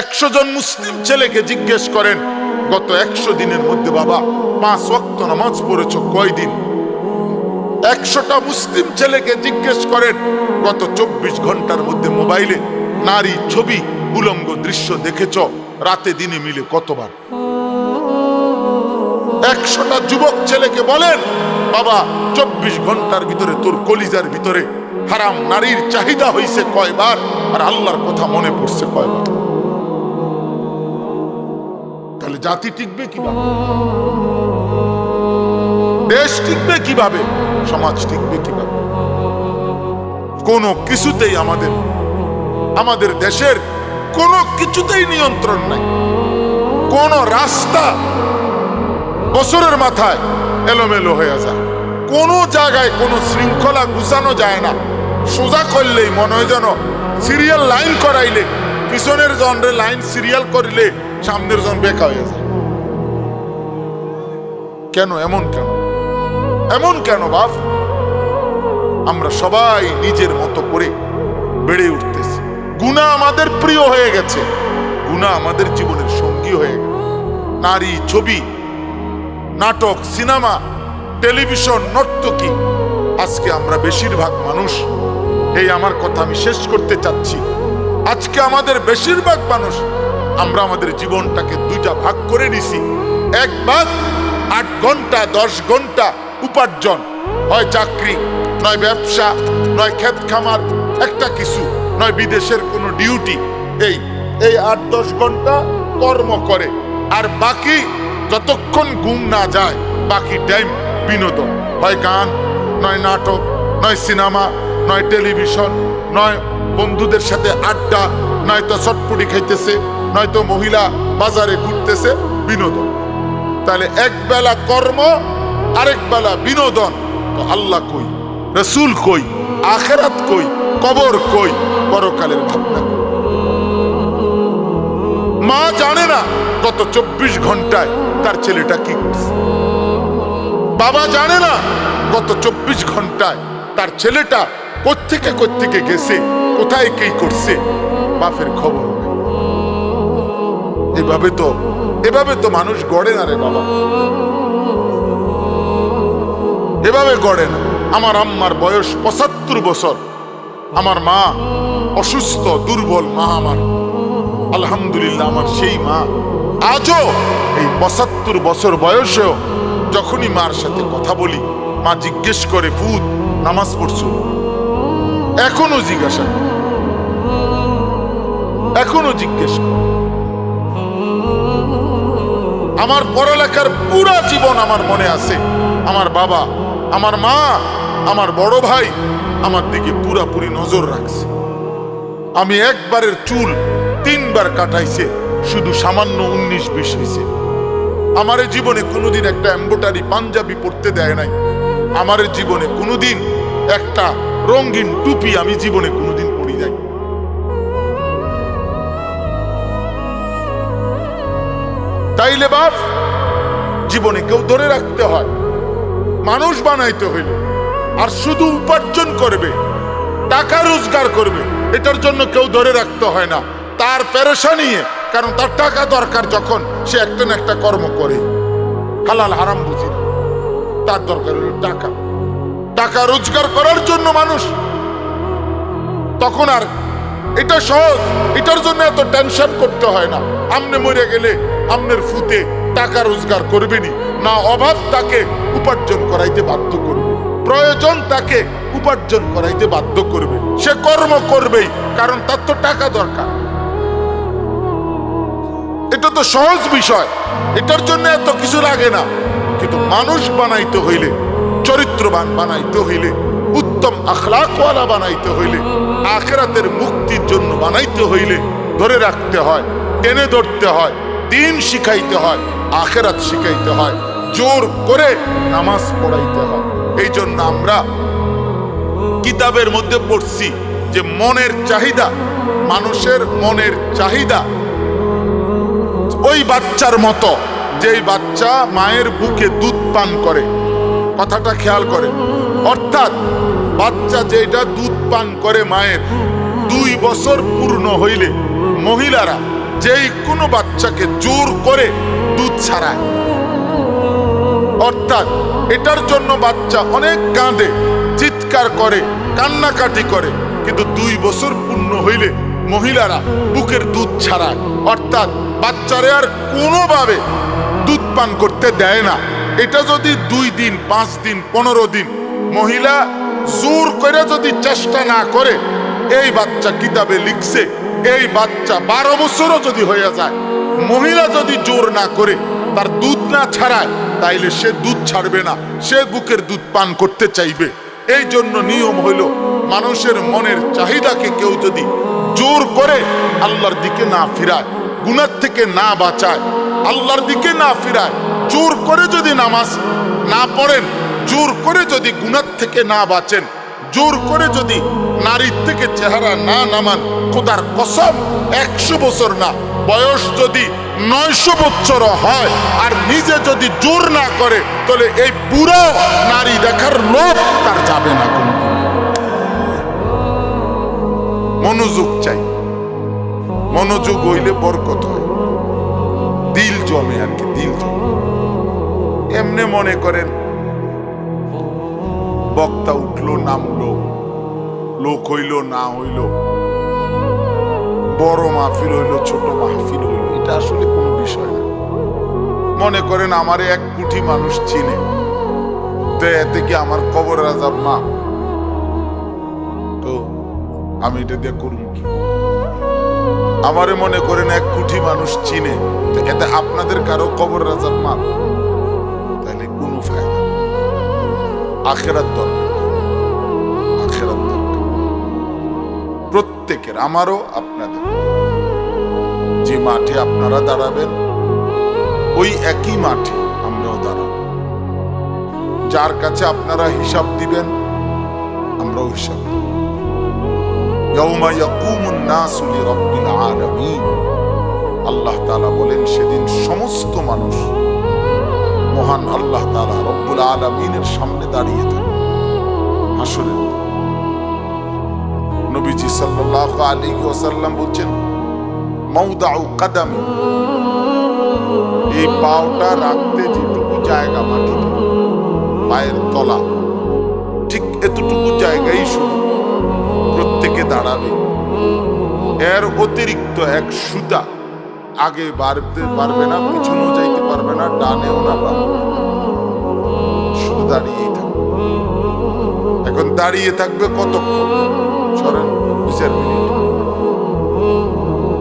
একশো জন মুসলিম ছেলেকে জিজ্ঞেস করেন, গত একশো দিনের মধ্যে বাবা, পাঁচ অক্ত নামাজ পড়েছ কয়দিন? একশোটা মুসলিম ছেলেকে জিজ্ঞেস করেন, গত চব্বিশ ঘণ্টার মধ্যে মোবাইলে নারী ছবি, উলঙ্গ দৃশ্য দেখেছ? রাতে দিনে মিলে কতবার? একশোটা যুবক ছেলেকে বলেন, বাবা, চব্বিশ ঘণ্টার ভিতরে তোর কলিজার ভিতরে হারাম নারীর চাহিদা হইছে কয়বার, আর আল্লাহর কথা মনে পড়ছে কয়বার? জাতি টিকবে কীভাবে? দেশ টিকবে কীভাবে? সমাজ টিকবে কীভাবে? কোনো কিছুতেই আমাদের আমাদের দেশের কোনো কিছুতেই নিয়ন্ত্রণ নাই। কোন রাস্তা বছরের মাথায় এলোমেলো হয়ে যায়। কোনো জায়গায় কোনো শৃঙ্খলা গুছানো যায় না। সোজা করলেই মনে হয় যেন সিরিয়াল লাইন করাইলে পিছনের জনরে লাইন সিরিয়াল করিলে সামনের জন বেকা হয়ে যায়। কেন? এমন কেন? এমন কেন বাপ? আমরা সবাই নিজের মতো করে বেড়ে উঠতেছি। গুণা আমাদের প্রিয় হয়ে গেছে। গুণা আমাদের জীবনের সঙ্গী হয়ে গেছে। নারী ছবি, নাটক, সিনেমা, টেলিভিশন, নর্তকী। আজকে আমরা বেশিরভাগ মানুষ, এই আমার কথা আমি শেষ করতে চাচ্ছি। আজকে আমাদের বেশিরভাগ মানুষ, আমরা আমাদের জীবনটাকে দুইটা ভাগ করে নিছি। এক ভাগ আট ঘণ্টা, দশ ঘণ্টা উপার্জন। হয় চাকরি, নয় ব্যবসা, নয় ক্ষেত খামার, একটা কিছু, নয় বিদেশের কোনো ডিউটি। এই এই আট, দশ ঘণ্টা কর্ম করে। আর বাকি যতক্ষণ ঘুম না যায়, বাকি টাইম বিনোদন। হয় গান, নয় নাটক, নয় সিনেমা, নয় টেলিভিশন, নয় বন্ধুদের সাথে আড্ডা, নয়তো চটপুটি খাইতেছে, নয়তো মহিলা বাজারে ঘুরতেছে, বিনোদন। তাহলে এক বেলা কর্ম, আরেক বেলা বিনোদন। তো আল্লাহ কই, রসুল কই, আখেরাত কই, কবর কই, পরকালের ভাবনা মা জানে না গত চব্বিশ ঘন্টায় তার ছেলেটা কি করছে। বাবা জানে না গত চব্বিশ ঘন্টায় তার ছেলেটা কোত্থেকে কোত্থেকে গেছে? কোথায় কি করছে? বাপের খবর এভাবে তো এভাবে তো মানুষ গড়ে না রে বাবা। এভাবে গড়ে না। আমার আম্মার বয়স পঁচাত্তর বছর। আমার মা অসুস্থ, দুর্বল মা আমার। আলহামদুলিল্লাহ আমার সেই মা। আজও এই পঁচাত্তর বছর বয়সেও যখনই মার সাথে কথা বলি, মা জিজ্ঞেস করে ফুদ নামাজ পড়ছো? এখনও জিজ্ঞাসা। এখনও জিজ্ঞেস আমার পড়ালেখার পুরা জীবন আমার মনে আছে। আমার বাবা, আমার মা, আমার বড় ভাই আমার দিকে পুরাপুরি নজর রাখছে। আমি একবারের চুল তিনবার কাটাইছে, শুধু সামান্য উনিশ বিশ হয়েছে। আমার জীবনে কোনোদিন একটা এম্বোটারি পাঞ্জাবি পড়তে দেয় নাই। আমার জীবনে কোনোদিন একটা রঙিন টুপি আমি জীবনে কোনোদিন পরি নাই তাইলে বাপ, জীবনে কেউ ধরে রাখতে হয়। মানুষ বানাইতে হইলে। আর শুধু উপার্জন করবে, টাকা রোজগার করবে, এটার জন্য কেউ ধরে রাখতে হয় না। তার পেরেশা নিয়ে, কারণ তার টাকা দরকার যখন সে একটা না একটা কর্ম করে। হালাল হারাম বুঝি তার দরকার হলো টাকা। টাকা রোজগার করার জন্য মানুষ, তখন আর এটা সহজ, এটার জন্য এত টেনশন করতে হয় না। আমনে মরে গেলে আমনের ফুতে টাকা রোজগার করবেনি না অভাব তাকে উপার্জন করাইতে বাধ্য করবে, প্রয়োজন তাকে উপার্জন করাইতে বাধ্য করবে। সে কর্ম করবেই, কারণ তার তো টাকা দরকার। এটা তো সহজ বিষয়, এটার জন্য এত কিছু লাগে না, কিন্তু মানুষ বানাইতে হইলে চরিত্রবান বানাইতে হইলে, উত্তম আখলাকওয়ালা বানাইতে হইলে, আখেরাতের মুক্তির জন্য বানাইতে হইলে ধরে রাখতে হয়, টেনে ধরতে হয়, দিন শিখাইতে হয়, আখেরাত শিখাইতে হয়, জোর করে নামাজ পড়াইতে হয়। এই জন্য আমরা কিতাবের মধ্যে পড়ছি যে মনের চাহিদা, মানুষের মনের চাহিদা, ওই বাচ্চার মতো, যেই বাচ্চা মায়ের বুকে দুধ পান করে কথাটা খেয়াল করে অর্থাৎ বাচ্চা যেটা দুধ পান করে মায়ের, দুই বছর পূর্ণ হইলে মহিলারা যেই কোনো বাচ্চাকে জোর করে দুধ ছাড়ায়। অর্থাৎ এটার জন্য বাচ্চা অনেক কাঁদে, চিৎকার করে, কান্নাকাটি করে, কিন্তু দুই বছর পূর্ণ হইলে মহিলারা বুকের দুধ ছাড়ায়। অর্থাৎ বাচ্চারে আর কোনোভাবে দুধ পান করতে দেয় না। এটা যদি দুই দিন, পাঁচ দিন, পনেরো দিন মহিলা জোর করে যদি চেষ্টা না করে, এই বাচ্চা কিতাবে লিখছে, এই বাচ্চা বারো বছরও যদি হয়ে যায়, মহিলা যদি জোর না করে, তার দুধ না ছাড়ায়, তাইলে সে দুধ ছাড়বে না, সে বুকের দুধ পান করতে চাইবে। এই জন্য নিয়ম হইল, মানুষের মনের চাহিদাকে কেউ যদি জোর করে আল্লাহর দিকে না ফিরায়, গুনার থেকে না বাঁচায় আল্লাহর দিকে না ফিরায়, জোর করে যদি নামাজ না পড়েন, জোর করে যদি গুনার থেকে না বাঁচেন, জোর করে যদি নারীর থেকে চেহারা না নামান, খোদার কসম, একশো বছর না, বয়স যদি নয়শো বছর হয়, আর নিজে যদি জোর না করে, তাহলে এই পুরো নারী দেখার লোভ তার যাবে না কোনো মনোযোগ চাই। মনোযোগ হইলে বরকত হয়। দিল জমে আর কি, দিল জমে। এমনি মনে করেন, বক্তা উঠল, নামলো, লোক হইল, না হইল, বড় মাহফিল হইল, ছোট মাহফিল হইল, এটা আসলে কোনো বিষয় না। মনে করেন আমারে এক কোটি মানুষ চিনে, তো এতে কি আমার কবর রাজাব মা তো আমি এটা দিয়ে করুন কি? আমারে মনে করেন এক কোটি মানুষ চিনে, এতে আপনাদের কারও কবর রাজাব মা তাহলে কোনো ফায়দা আখেরাত দরকার। প্রত্যেকের, আমারও, আপনাদের। যে মাঠে আপনারা দাঁড়াবেন, ওই একই মাঠে আমরাও দাঁড়াব। যার কাছে আপনারা হিসাব দিবেন, আমরাও হিসাব দেব। ইয়াউমা ইয়াকুমুন নাসু লিরাব্বিল আলামিন আল্লাহ তাআলা বলেন, সেদিন সমস্ত মানুষ মহান আল্লাহ তাআলা রব্বুল আলামিনের সামনে দাঁড়িয়ে থাকে হাসরের। নবীজি সাল্লাল্লাহু আলাইহি ওয়াসাল্লাম বলছেন, মাউদাউ কাদামি, এই পাওটা রাখতে যেটুকু জায়গা মাটিতে পায়ের তলা, ঠিক এতটুকু জায়গায় শুধু প্রত্যেকে দাঁড়াবে এর অতিরিক্ত এক সুতা আগে বাড়তে পারবে না পিছনেও যাইতে পারবে না ডানেও না পারবে শুধু দাঁড়িয়েই থাকবে এখন দাঁড়িয়ে থাকবে কতক্ষণ সরেন দু চার মিনিট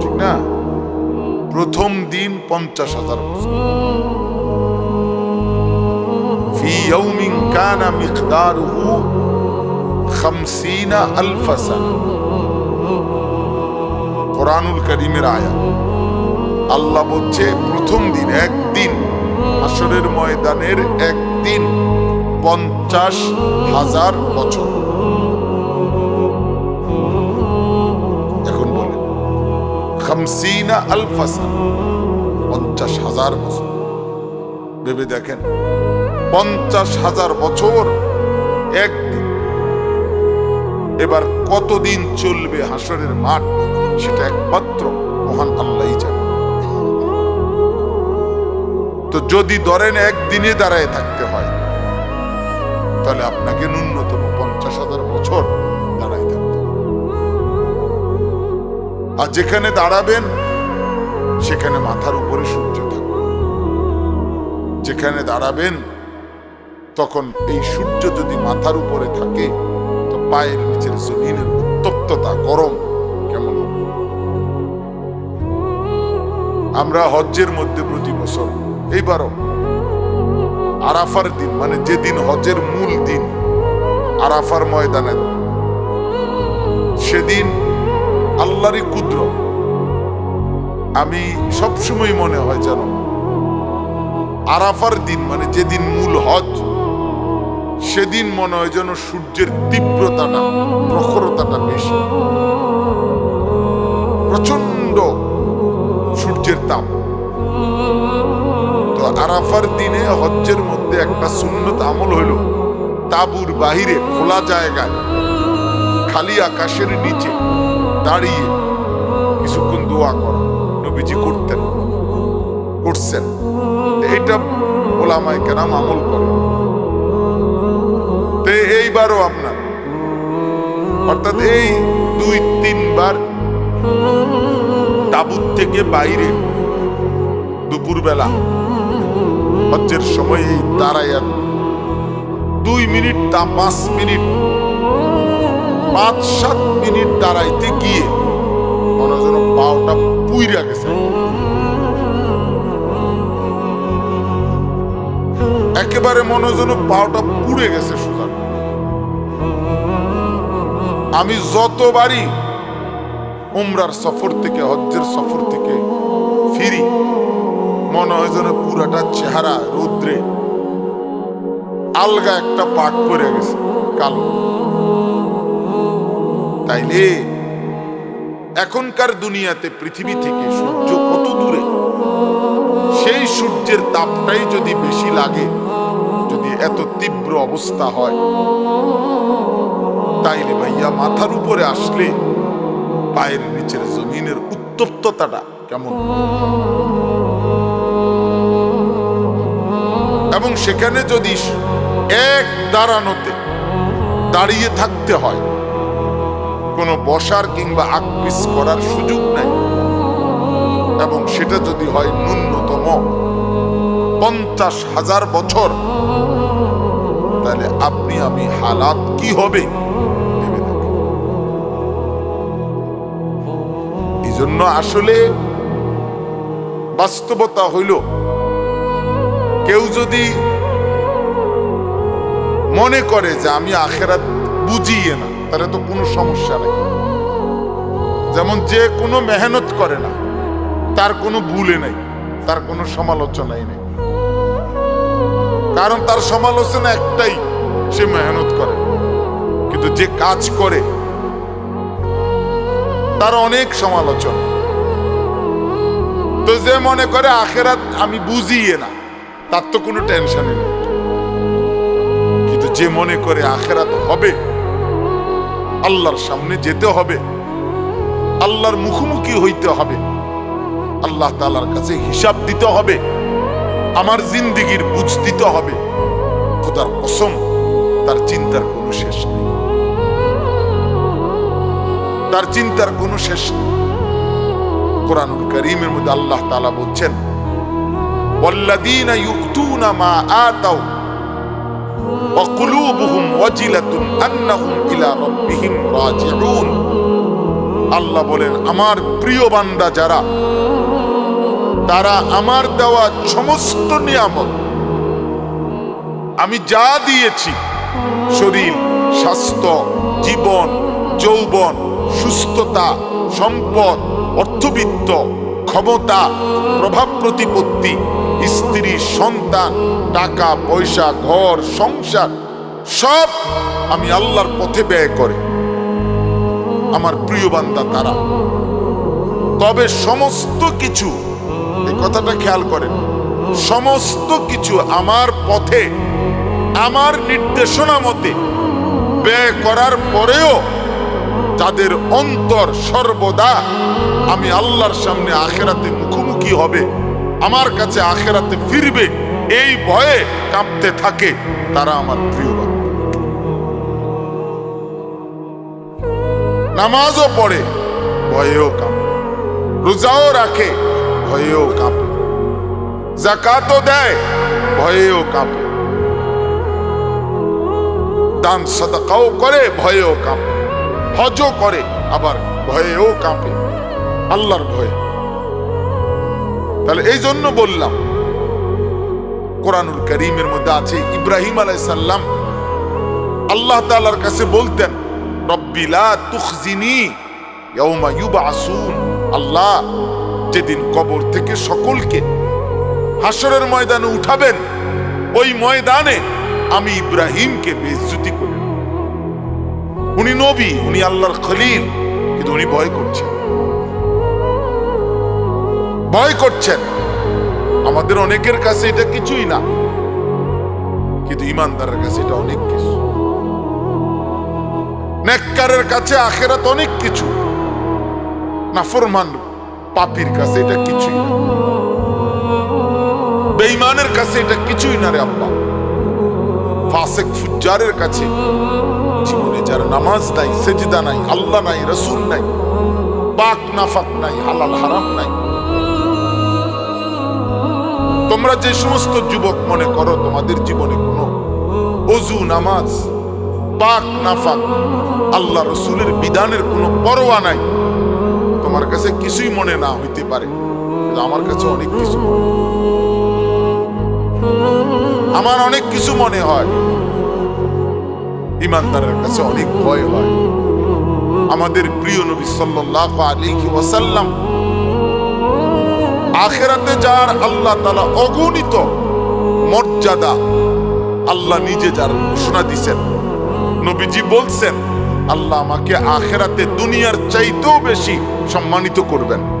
ঠিক না প্রথম দিন পঞ্চাশ হাজার বছর في يوم كان مقداره خمسين ألف سنة কোরআনুল করিমের আয়া। আল্লাহ বলছে, প্রথম দিন একদিন, আসরের ময়দানের একদিন, পঞ্চাশ হাজার বছর। এখন বলেন, খামসিনা আলফাসা, পঞ্চাশ হাজার বছর। ভেবে দেখেন, পঞ্চাশ হাজার বছর একদিন। এবার কতদিন চলবে হাসরের মাঠ? সেটা একমাত্র মহান আল্লাহই জানে। তো যদি ধরেন একদিনে দাঁড়ায় থাকতে হয়, তাহলে আপনাকে ন্যূনতম পঞ্চাশ হাজার বছর দাঁড়ায় থাকতে আর যেখানে দাঁড়াবেন, সেখানে মাথার উপরে সূর্য থাকবে। যেখানে দাঁড়াবেন, তখন এই সূর্য যদি মাথার উপরে থাকে, তো পায়ের নিচের জমিনের উত্তপ্ততা, গরম আমরা হজ্জের মধ্যে প্রতি বছর, এইবারও আরাফার দিন মানে যেদিন হজের মূল দিন, আরাফার ময়দানে, সেদিন আল্লাহরই কুদ্র আমি সবসময় মনে হয় যেন আরাফার দিন মানে যেদিন মূল হজ সেদিন মনে হয় যেন সূর্যের তীব্রতাটা, প্রখরতাটা বেশি। প্রচণ্ড সূর্যের তাপ। তো আরাফার দিনে হজ্জের মধ্যে একটা সুন্নত আমল হইল, তাবুর বাহিরে খোলা জায়গায় খালি আকাশের নিচে দাঁড়িয়ে কিছুক্ষণ দোয়া করা নবী নবীজি করতেন, করছেন। এইটা ওলামাই কেরাম আমল করে। এইবারও আপনার, অর্থাৎ এই দুই তিনবার তাবুত থেকে বাইরে দুপুরবেলা হজ্জের সময় এই দাঁড়াইয়া দুই মিনিট তা পাঁচ মিনিট, পাঁচ, সাত মিনিট দাঁড়াইতে গিয়ে মনে যেন পাওটা পুইরা গেছে। একেবারে মনে যেন পাওটা পুড়ে গেছে সোজা। আমি যতবারই উমরার সফর থেকে, হজ্জের সফর থেকে ফিরি। মনে হয় যেন পুরাটা চেহারা, রৌদ্রে আলগা একটা পাক পরে গেছে, কালো। তাইলে এখনকার দুনিয়াতে, পৃথিবী থেকে সূর্য কত দূরে? সেই সূর্যের তাপটাই যদি বেশি লাগে, যদি এত তীব্র অবস্থা হয়, তাইলে ভাইয়া মাথার উপরে আসলে পায়ের নিচের জমিনের উত্তপ্ততাটা কেমন? এবং সেখানে যদি এক দাঁড়ানোতে দাঁড়িয়ে থাকতে হয়, কোনো বসার কিংবা আকপিস করার সুযোগ নাই। এবং সেটা যদি হয় ন্যূনতম পঞ্চাশ হাজার বছর, তাহলে আপনি, আমি হালাত কি হবে? জন্য আসলে বাস্তবতা হইল, কেউ যদি মনে করে যে আমি আখেরাত বুঝিয়ে না, তাহলে তো কোনো সমস্যা নেই। যেমন যে কোনো মেহনত করে না, তার কোনো ভুলে নাই, তার কোনো সমালোচনাই নেই। কারণ তার সমালোচনা একটাই, সে মেহনত করে। কিন্তু যে কাজ করে তার অনেক সমালোচনা। তো যে মনে করে আখেরাত আমি বুঝিয়ে না, তার তো কোনো টেনশনই নেই। কিন্তু যে মনে করে আখেরাত হবে, আল্লাহর সামনে যেতে হবে, আল্লাহর মুখোমুখি হইতে হবে, আল্লাহ তালার কাছে হিসাব দিতে হবে, আমার জিন্দিগির বুঝ দিতে হবে, খোদার কসম, তার চিন্তার কোনো শেষ নেই। তার চিন্তার কোনো শেষ নেই কোরআনুল করিমের মধ্যে আল্লাহ তালা বলছেন والذين يؤتون ما آتوا وقلوبهم وجلة أنهم إلى ربهم راجعون আল্লাহ বলেন আমার প্রিয় বান্দা যারা তারা আমার দেওয়া সমস্ত নিয়ামত আমি যা দিয়েছি শরীর স্বাস্থ্য জীবন যৌবন সুস্থতা, সম্পদ, অর্থবিত্ত, ক্ষমতা, প্রভাব প্রতিপত্তি, স্ত্রী, সন্তান, টাকা, পয়সা, ঘর, সংসার, সব আমি আল্লাহর পথে ব্যয় করে। আমার প্রিয় বান্দা তারা তবে সমস্ত কিছু, এই কথাটা খেয়াল করেন, সমস্ত কিছু আমার পথে, আমার নির্দেশনা মতে ব্যয় করার পরেও তাদের অন্তর সর্বদা, আমি আল্লাহর সামনে আখেরাতে মুখোমুখি হবে, আমার কাছে আখেরাতে ফিরবে, এই ভয়ে কাঁপতে থাকে তারা আমার প্রিয়। নামাজও পড়ে, ভয়েও কাঁপে। রোজাও রাখে, ভয়েও কাঁপে। জাকাতও দেয়, ভয়েও কাঁপে। দান, সদাকাও করে, ভয়েও কাঁপে। হজও করে, আবার ভয়েও কাঁপে। আল্লাহর ভয়ে। তাহলে এই জন্য বললাম, কোরআনুল করিমের মধ্যে আছে ইব্রাহিম আলাইসাল্লাম আল্লাহ তাআলার কাছে বলতেন রব্বিলা আল্লাহ যেদিন কবর থেকে সকলকে হাসরের ময়দানে উঠাবেন, ওই ময়দানে আমি ইব্রাহিমকে বেজ্জুতি করি। উনি নবী, উনি আল্লাহর খলিল, কিন্তু উনি ভয় করছেন। ভয় করছেন। আমাদের অনেকের কাছে এটা কিছুই না, কিন্তু ইমানদারের কাছে এটা অনেক কিছু। নেককারের কাছে আখেরাত অনেক কিছু। নাফরমান পাপির কাছে এটা কিছুই না। বেঈমানের কাছে এটা কিছুই না রে আব্বা। ফাসেক ফুজ্জারের কাছে জীবনে যার নামাজ নাই, সেজিদা নাই, আল্লাহ নাই, রসুল নাই, পাক নাফাক নাই, হালাল হারাম নাই। তোমরা যে সমস্ত যুবক মনে করো, তোমাদের জীবনে কোনো অজু, নামাজ, পাক নাফাক, আল্লাহ রসুলের বিধানের কোনো পরোয়া নাই। তোমার কাছে কিছুই মনে না হইতে পারে আমার কাছে অনেক কিছু আমার অনেক কিছু মনে হয়। ইমানদারের কাছে অনেক ভয় হয়। আমাদের প্রিয় নবী সাল্লাল্লাহু আলাইহি ওয়াসাল্লাম আখেরাতে যার আল্লাহ তালা অগণিত মর্যাদা, আল্লাহ নিজে যার ঘোষণা দিছেন। নবীজি বলছেন, আল্লাহ আমাকে আখেরাতে দুনিয়ার চাইতেও বেশি সম্মানিত করবেন।